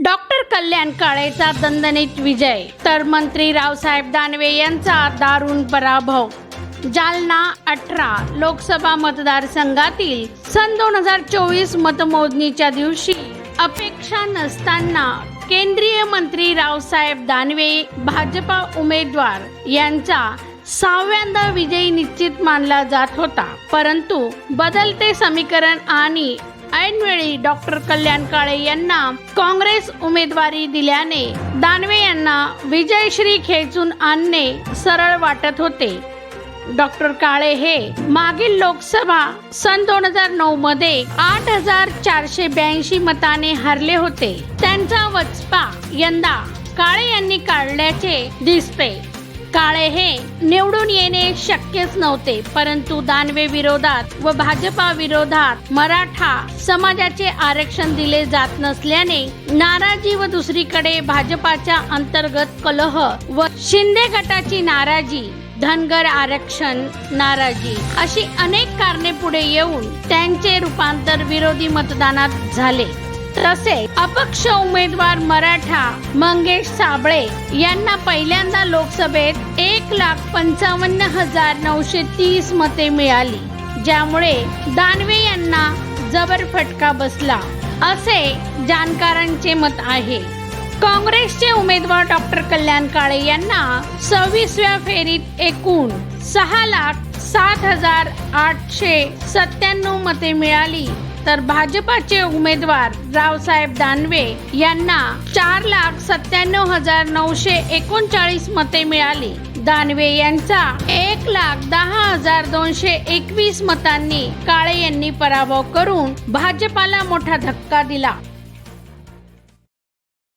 Doctor कल्याण काळेचा दणदणीत विजय. तर मंत्री रावसाहेब दानवे यांचा दारुण पराभव. जालना अठरा लोकसभा मतदारसंघातील सन दोन हजार चोवीस मतमोजणीच्या दिवशी अपेक्षा नसताना केंद्रीय मंत्री रावसाहेब दानवे भाजपा उमेदवार यांचा सहाव्यांदा विजय निश्चित मानला जात होता. परंतु बदलते समीकरण आणि ऐनवेळी डॉक्टर कल्याण काळे यांना काँग्रेस उमेदवारी दिल्याने दानवे यांना विजयश्री खेचून आणणे सरळ वाटत होते. डॉक्टर काळे हे मागील लोकसभा सन दोन हजार नऊ मध्ये आठ हजार चारशे ब्याऐंशी मताने हरले होते. त्यांचा वचपा यंदा काळे यांनी काढल्याचे दिसते. काळे हे निवडून येणे शक्यच नव्हते परंतु दानवे विरोधात व भाजपा विरोधात मराठा समाजाचे आरक्षण दिले जात नसल्याने नाराजी व दुसरीकडे भाजपाच्या अंतर्गत कलह व शिंदे गटाची नाराजी धनगर आरक्षण नाराजी अशी अनेक कारणे पुढे येऊन त्यांचे रूपांतर विरोधी मतदानात झाले. तसेच अपक्ष उमेदवार मराठा मंगेश साबळे यांना पहिल्यांदा लोकसभेत एक लाख पंचावन्न हजार नऊशे तीस मते मिळाली ज्यामुळे दानवे यांना जबर फटका बसला असे जाणकारांचे मत आहे. काँग्रेसचे उमेदवार डॉक्टर कल्याण काळे यांना सव्वीसव्या फेरीत एकूण सहा लाख सात हजार आठशे सत्त्याण्णव मते मिळाली तर भाजपाचे उमेदवार रावसाहेब दानवे यांना चार लाख सत्त्याण्णव हजार नऊशे एकोणचाळीस मते मिळाली. दानवे यांचा एक लाख दहा हजार दोनशे एकवीस मतांनी काळे यांनी पराभव करून भाजपाला मोठा धक्का दिला.